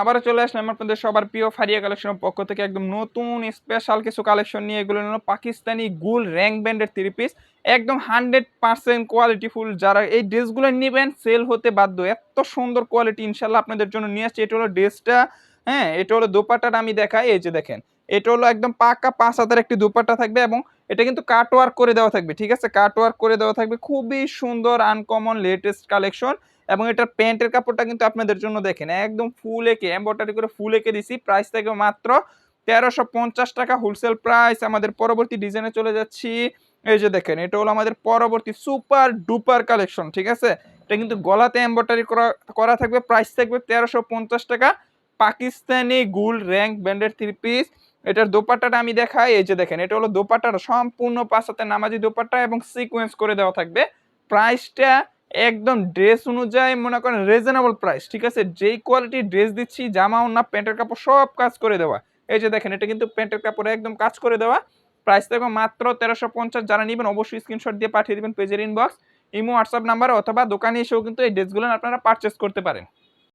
আবারও চলে আসলাম আপনাদের সবার প্রিয় ফারিয়া কালেকশনের পক্ষ থেকে একদম নতুন স্পেশাল কিছু কালেকশন নিয়ে। এগুলো হলো পাকিস্তানি গুল র্যাঙ্ক ব্যান্ডের থ্রি পিস একদম হান্ড্রেড পার্সেন্ট কোয়ালিটি ফুল যারা এই ড্রেসগুলো নেবেন সেল হতে বাধ্য। এত সুন্দর কোয়ালিটি ইনশাল্লাহ আপনাদের জন্য নিয়ে আসছে। এটা হলো ড্রেসটা হ্যাঁ এটা হলো দোপাট্টাটা আমি দেখাই। এই যে দেখেন, এটা হলো একদম পাকা পাঁচ হাজার একটি দোপাট্টা থাকবে এবং এটা কিন্তু কাট ওয়ার্ক করে দেওয়া থাকবে, ঠিক আছে? কাট ওয়ার্ক করে দেওয়া থাকবে। খুবই সুন্দর আনকমন লেটেস্ট কালেকশন এবং এটার প্যান্টের কাপড়টা কিন্তু আপনাদের জন্য দেখেন, একদম ফুল এঁকে এম্বয়ডারি করে ফুল এঁকে দিছি প্রাইস থেকে মাত্র তেরোশো পঞ্চাশ টাকা হোলসেল প্রাইস আমাদের পরবর্তী ডিজাইনে চলে যাচ্ছি। এই যে দেখেন, এটা হলো আমাদের পরবর্তী সুপার ডুপার কালেকশন ঠিক আছে? এটা কিন্তু গলাতে এম্বয়ডারি করা করা থাকবে প্রাইস থাকবে তেরোশো পঞ্চাশ টাকা। পাকিস্তানি গুল র্যাঙ্ক ব্যান্ডের থ্রি পিস এটার দোপাট্টাটা আমি দেখাই, এই যে দেখেন, এটা হলো দোপাট্টাটা সম্পূর্ণ পাঁচাতে নামাজি দোপাট্টা এবং সিকোয়েন্স করে দেওয়া থাকবে। প্রাইসটা একদম ড্রেস অনুযায়ী মনে করেন রিজনেবল প্রাইস ঠিক আছে? যেই কোয়ালিটির ড্রেস দিচ্ছি, জামা ওনা প্যান্টের কাপড় সব কাজ করে দেওয়া। এই যে দেখেন, এটা কিন্তু প্যান্টের কাপড়ে একদম কাজ করে দেওয়া। প্রাইস থাকবে মাত্র তেরোশো পঞ্চাশ, যারা নেবেন অবশ্যই স্ক্রিনশট দিয়ে পাঠিয়ে দেবেন পেজের ইনবক্স ইমো হোয়াটসঅ্যাপ নাম্বার অথবা দোকানে এসেও কিন্তু এই ড্রেসগুলো আপনারা পারচেস করতে পারেন।